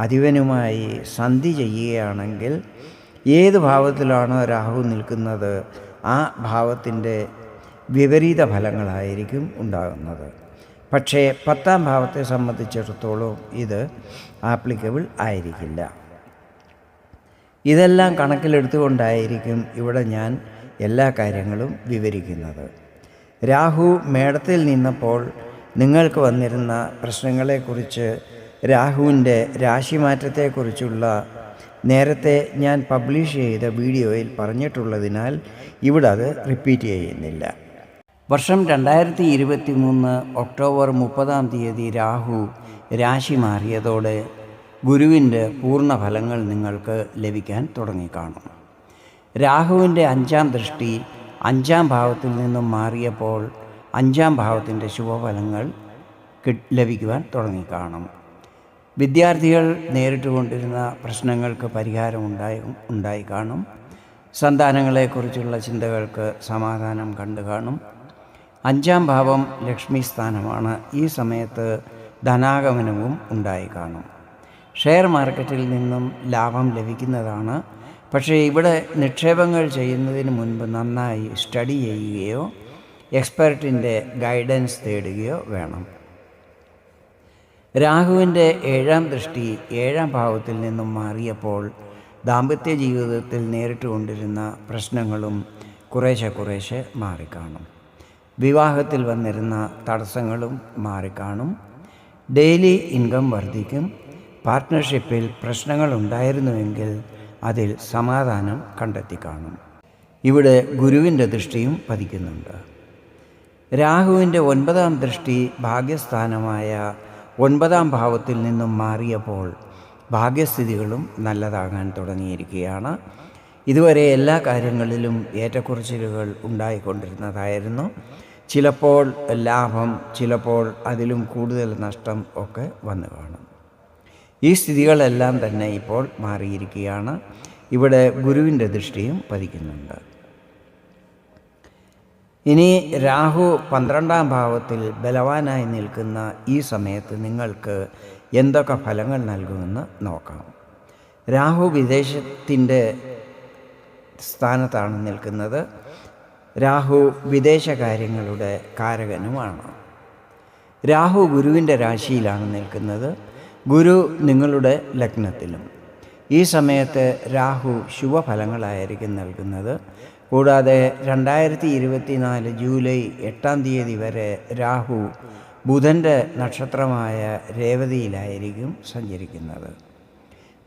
അധിപനുമായി സന്ധി ചെയ്യുകയാണെങ്കിൽ ഏത് ഭാവത്തിലാണോ രാഹു നിൽക്കുന്നത്? ആ ഭാവത്തിന്റെ വിപരീത ഫലങ്ങളായിരിക്കും ഉണ്ടാകുന്നത്. പക്ഷേ പത്താം ഭാവത്തെ സംബന്ധിച്ചിടത്തോളം ഇത് ആപ്ലിക്കബിൾ ആയിരിക്കില്ല. ഇതെല്ലാം കണക്കിലെടുത്തുകൊണ്ടായിരിക്കും ഇവിടെ ഞാൻ എല്ലാ കാര്യങ്ങളും വിവരിക്കുന്നത്. രാഹു മേടത്തിൽ നിന്നപ്പോൾ നിങ്ങൾക്ക് വന്നിരുന്ന പ്രശ്നങ്ങളെക്കുറിച്ച് രാഹുവിന്റെ രാശിമാറ്റത്തെക്കുറിച്ചുള്ള നേരത്തെ ഞാൻ പബ്ലിഷ് ചെയ്ത വീഡിയോയിൽ പറഞ്ഞിട്ടുള്ളതിനാൽ ഇവിടെ അത് റിപ്പീറ്റ് ചെയ്യുന്നില്ല. വർഷം രണ്ടായിരത്തി ഇരുപത്തി മൂന്ന് ഒക്ടോബർ മുപ്പതാം തീയതി രാഹു രാശി മാറിയതോടെ ഗുരുവിന്റെ പൂർണ ഫലങ്ങൾ നിങ്ങൾക്ക് ലഭിക്കാൻ തുടങ്ങിക്കാണും. രാഹുവിന്റെ അഞ്ചാം ദൃഷ്ടി അഞ്ചാം ഭാവത്തിൽ നിന്നും മാറിയപ്പോൾ അഞ്ചാം ഭാവത്തിന്റെ ശുഭഫലങ്ങൾ ലഭിക്കുവാൻ തുടങ്ങിക്കാണും. വിദ്യാർത്ഥികൾ നേരിട്ടുകൊണ്ടിരുന്ന പ്രശ്നങ്ങൾക്ക് പരിഹാരം ഉണ്ടായി ഉണ്ടായി കാണും. സന്താനങ്ങളെക്കുറിച്ചുള്ള ചിന്തകൾക്ക് സമാധാനം കണ്ടു കാണും. അഞ്ചാം ഭാവം ലക്ഷ്മി സ്ഥാനമാണ്. ഈ സമയത്ത് ധനാഗമനവും ഉണ്ടായി കാണും. ഷെയർ മാർക്കറ്റിൽ നിന്നും ലാഭം ലഭിക്കുന്നതാണ്. പക്ഷേ ഇവിടെ നിക്ഷേപങ്ങൾ ചെയ്യുന്നതിന് മുൻപ് നന്നായി സ്റ്റഡി ചെയ്യുകയോ എക്സ്പെർട്ടിന്റെ ഗൈഡൻസ് തേടുകയോ വേണം. രാഹുവിന്റെ ഏഴാം ദൃഷ്ടി ഏഴാം ഭാവത്തിൽ നിന്നും മാറിയപ്പോൾ ദാമ്പത്യ ജീവിതത്തിൽ നേരിട്ടുകൊണ്ടിരുന്ന പ്രശ്നങ്ങളും കുറേശ്ശെ കുറേശ്ശെ മാറിക്കാണും. വിവാഹത്തിൽ വന്നിരുന്ന തടസ്സങ്ങളും മാറിക്കാണും. ഡെയിലി ഇൻകം വർദ്ധിക്കും. പാർട്ട്ണർഷിപ്പിൽ പ്രശ്നങ്ങൾ ഉണ്ടായിരുന്നുവെങ്കിൽ അതിൽ സമാധാനം കണ്ടെത്തി കാണും ഇവിടെ ഗുരുവിന്റെ ദൃഷ്ടിയും പതിക്കുന്നുണ്ട്. രാഹുവിന്റെ ഒൻപതാം ദൃഷ്ടി ഭാഗ്യസ്ഥാനമായ ഒൻപതാം ഭാവത്തിൽ നിന്നും മാറിയപ്പോൾ ഭാഗ്യസ്ഥിതികളും നല്ലതാകാൻ തുടങ്ങിയിരിക്കുകയാണ്. ഇതുവരെ എല്ലാ കാര്യങ്ങളിലും ഏറ്റക്കുറച്ചിലുകൾ ഉണ്ടായിക്കൊണ്ടിരുന്നതായിരുന്നു. ചിലപ്പോൾ ലാഭം ചിലപ്പോൾ അതിലും കൂടുതൽ നഷ്ടം ഒക്കെ വന്നു കാണും. ഈ സ്ഥിതികളെല്ലാം തന്നെ ഇപ്പോൾ മാറിയിരിക്കുകയാണ്. ഇവിടെ ഗുരുവിന്റെ ദൃഷ്ടിയും പതിക്കുന്നുണ്ട്. ഇനി രാഹു പന്ത്രണ്ടാം ഭാവത്തിൽ ബലവാനായി നിൽക്കുന്ന ഈ സമയത്ത് നിങ്ങൾക്ക് എന്തൊക്കെ ഫലങ്ങൾ നൽകുമെന്ന് നോക്കാം. രാഹു വിദേശത്തിന്റെ സ്ഥാനത്താണ് നിൽക്കുന്നത്. രാഹു വിദേശകാര്യങ്ങളുടെ കാരകനുമാണ്. രാഹു ഗുരുവിന്റെ രാശിയിലാണ് നിൽക്കുന്നത്. ഗുരു നിങ്ങളുടെ ലഗ്നത്തിലും. ഈ സമയത്ത് രാഹു ശുഭഫലങ്ങളായിരിക്കും നൽകുന്നത്. കൂടാതെ രണ്ടായിരത്തി ഇരുപത്തിനാല് ജൂലൈ എട്ടാം തീയതി വരെ രാഹു ബുധന്റെ നക്ഷത്രമായ രേവതിയിലായിരിക്കും സഞ്ചരിക്കുന്നത്.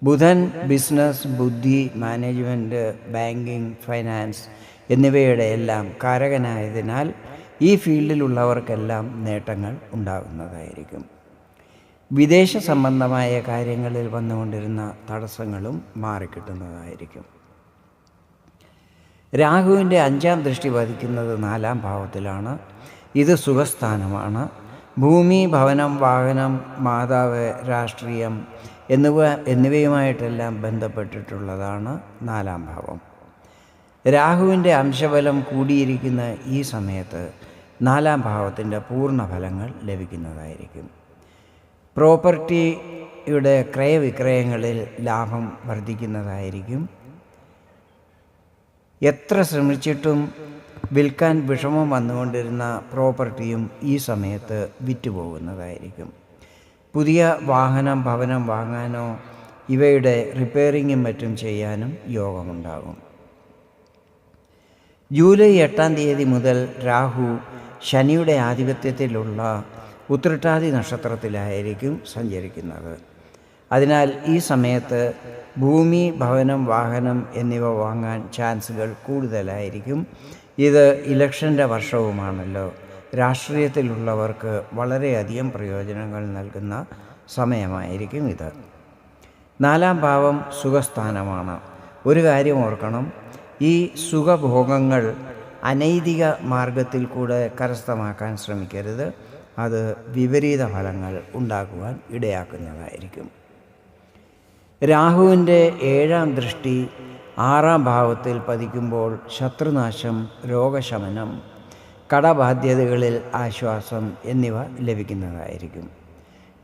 ബുധൻ ബിസിനസ് ബുദ്ധി മാനേജ്മെന്റ് ബാങ്കിങ് ഫൈനാൻസ് എന്നിവയുടെ എല്ലാം കാരകനായതിനാൽ ഈ ഫീൽഡിലുള്ളവർക്കെല്ലാം നേട്ടങ്ങൾ ഉണ്ടാകുന്നതായിരിക്കും. വിദേശ സംബന്ധമായ കാര്യങ്ങളിൽ വന്നുകൊണ്ടിരുന്ന തടസ്സങ്ങളും മാറിക്കിട്ടുന്നതായിരിക്കും. രാഹുവിന്റെ അഞ്ചാം ദൃഷ്ടി വധിക്കുന്നത് നാലാം ഭാവത്തിലാണ്. ഇത് സുഖസ്ഥാനമാണ്. ഭൂമി ഭവനം വാഹനം മാതാവ് രാഷ്ട്രീയം എന്നിവ എന്നിവയുമായിട്ടെല്ലാം ബന്ധപ്പെട്ടിട്ടുള്ളതാണ് നാലാം ഭാവം. രാഹുവിന്റെ അംശബലം കൂടിയിരിക്കുന്ന ഈ സമയത്ത് നാലാം ഭാവത്തിന്റെ പൂർണ ഫലങ്ങൾ ലഭിക്കുന്നതായിരിക്കും. പ്രോപ്പർട്ടിയുടെ ക്രയവിക്രയങ്ങളിൽ ലാഭം വർദ്ധിക്കുന്നതായിരിക്കും. എത്ര ശ്രമിച്ചിട്ടും വിൽക്കാൻ വിഷമം വന്നുകൊണ്ടിരുന്ന പ്രോപ്പർട്ടിയും ഈ സമയത്ത് വിറ്റുപോകുന്നതായിരിക്കും. പുതിയ വാഹനം ഭവനം വാങ്ങാനോ ഇവയുടെ റിപ്പയറിങ്ങും മറ്റും ചെയ്യാനും യോഗമുണ്ടാകും. ജൂലൈ എട്ടാം തീയതി മുതൽ രാഹു ശനിയുടെ ആധിപത്യത്തിലുള്ള ഉത്രട്ടാതി നക്ഷത്രത്തിലായിരിക്കും സഞ്ചരിക്കുന്നത്. അതിനാൽ ഈ സമയത്ത് ഭൂമി ഭവനം വാഹനം എന്നിവ വാങ്ങാൻ ചാൻസുകൾ കൂടുതലായിരിക്കും. ഇത് ഇലക്ഷന്റെ വർഷവുമാണല്ലോ. രാഷ്ട്രീയത്തിലുള്ളവർക്ക് വളരെയധികം പ്രയോജനങ്ങൾ നൽകുന്ന സമയമായിരിക്കും ഇത്. നാലാം ഭാവം സുഖസ്ഥാനമാണ്. ഒരു കാര്യം ഓർക്കണം. ഈ സുഖഭോഗങ്ങൾ അനൈതിക മാർഗത്തിൽ കൂടെ കരസ്ഥമാക്കാൻ ശ്രമിക്കരുത്. അത് വിപരീത ഫലങ്ങൾ ഉണ്ടാക്കുവാൻ ഇടയാക്കുന്നതായിരിക്കും. രാഹുവിന്റെ ഏഴാം ദൃഷ്ടി ആറാം ഭാവത്തിൽ പതിക്കുമ്പോൾ ശത്രുനാശം രോഗശമനം കടബാധ്യതകളിൽ ആശ്വാസം എന്നിവ ലഭിക്കുന്നതായിരിക്കും.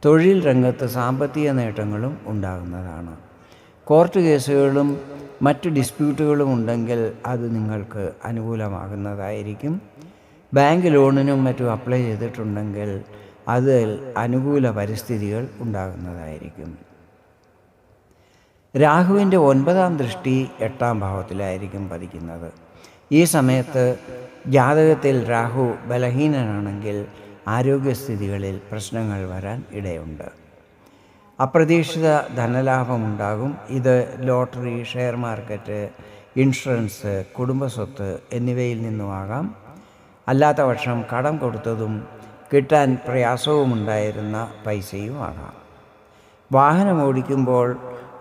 തൊഴിൽ രംഗത്ത് സാമ്പത്തിക നേട്ടങ്ങളും ഉണ്ടാകുന്നതാണ്. കോർട്ട് കേസുകളും മറ്റ് ഡിസ്പ്യൂട്ടുകളും ഉണ്ടെങ്കിൽ അത് നിങ്ങൾക്ക് അനുകൂലമാകുന്നതായിരിക്കും. ബാങ്ക് ലോണിനും മറ്റും അപ്ലൈ ചെയ്തിട്ടുണ്ടെങ്കിൽ അതിൽ അനുകൂല പരിസ്ഥിതികൾ ഉണ്ടാകുന്നതായിരിക്കും. രാഹുവിന്റെ ഒൻപതാം ദൃഷ്ടി എട്ടാം ഭാവത്തിലായിരിക്കും പതിക്കുന്നത്. ഈ സമയത്ത് ജാതകത്തിൽ രാഹു ബലഹീനനാണെങ്കിൽ ആരോഗ്യസ്ഥിതികളിൽ പ്രശ്നങ്ങൾ വരാൻ ഇടയുണ്ട്. അപ്രതീക്ഷിത ധനലാഭമുണ്ടാകും. ഇത് ലോട്ടറി ഷെയർ മാർക്കറ്റ് ഇൻഷുറൻസ് കുടുംബസ്വത്ത് എന്നിവയിൽ നിന്നുമാകാം. അല്ലാത്ത പക്ഷം കടം കൊടുത്തതും കിട്ടാൻ പ്രയാസവുമുണ്ടായിരുന്ന പൈസയും ആകാം വാഹനം ഓടിക്കുമ്പോൾ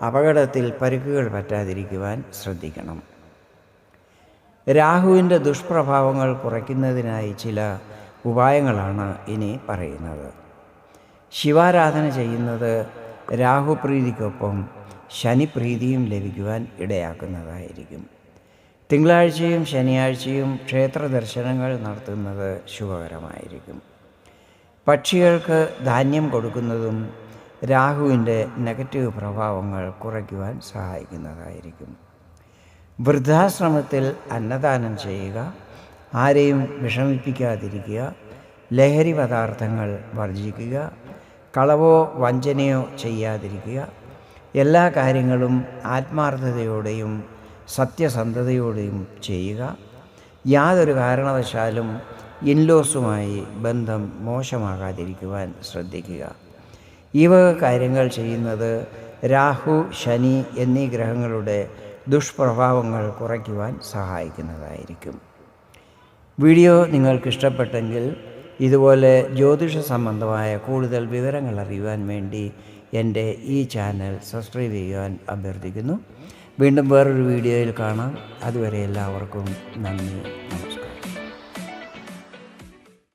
അപകടത്തിൽ പരുക്കുകൾ പറ്റാതിരിക്കുവാൻ ശ്രദ്ധിക്കണം. രാഹുവിന്റെ ദുഷ്പ്രഭാവങ്ങൾ കുറയ്ക്കുന്നതിനായി ചില ഉപായങ്ങളാണ് ഇനി പറയുന്നത്. ശിവാരാധന ചെയ്യുന്നത് രാഹുപ്രീതിക്കൊപ്പം ശനിപ്രീതിയും ലഭിക്കുവാൻ ഇടയാക്കുന്നതായിരിക്കും. തിങ്കളാഴ്ചയും ശനിയാഴ്ചയും ക്ഷേത്ര ദർശനങ്ങൾ നടത്തുന്നത് ശുഭകരമായിരിക്കും. പക്ഷികൾക്ക് ധാന്യം കൊടുക്കുന്നതും രാഹുവിന്റെ നെഗറ്റീവ് പ്രഭാവങ്ങൾ കുറയ്ക്കുവാൻ സഹായിക്കുന്നതായിരിക്കും. വൃദ്ധാശ്രമത്തിൽ അന്നദാനം ചെയ്യുക ആരെയും വിഷമിപ്പിക്കാതിരിക്കുക ലഹരി പദാർത്ഥങ്ങൾ വർജിക്കുക കളവോ വഞ്ചനയോ ചെയ്യാതിരിക്കുക എല്ലാ കാര്യങ്ങളും ആത്മാർത്ഥതയോടെയും സത്യസന്ധതയോടെയും ചെയ്യുക. യാതൊരു കാരണവശാലും ഇൻലോസുമായി ബന്ധം മോശമാകാതിരിക്കുവാൻ ശ്രദ്ധിക്കുക. ഈ വക കാര്യങ്ങൾ ചെയ്യുന്നത് രാഹു ശനി എന്നീ ഗ്രഹങ്ങളുടെ ദുഷ്പ്രഭാവങ്ങൾ കുറയ്ക്കുവാൻ സഹായിക്കുന്നതായിരിക്കും. വീഡിയോ നിങ്ങൾക്കിഷ്ടപ്പെട്ടെങ്കിൽ ഇതുപോലെ ജ്യോതിഷ സംബന്ധമായ കൂടുതൽ വിവരങ്ങൾ അറിയുവാൻ വേണ്ടി എന്റെ ഈ ചാനൽ സബ്സ്ക്രൈബ് ചെയ്യുവാൻ അഭ്യർത്ഥിക്കുന്നു. വീണ്ടും വേറൊരു വീഡിയോയിൽ കാണാം. അതുവരെ എല്ലാവർക്കും നന്ദി.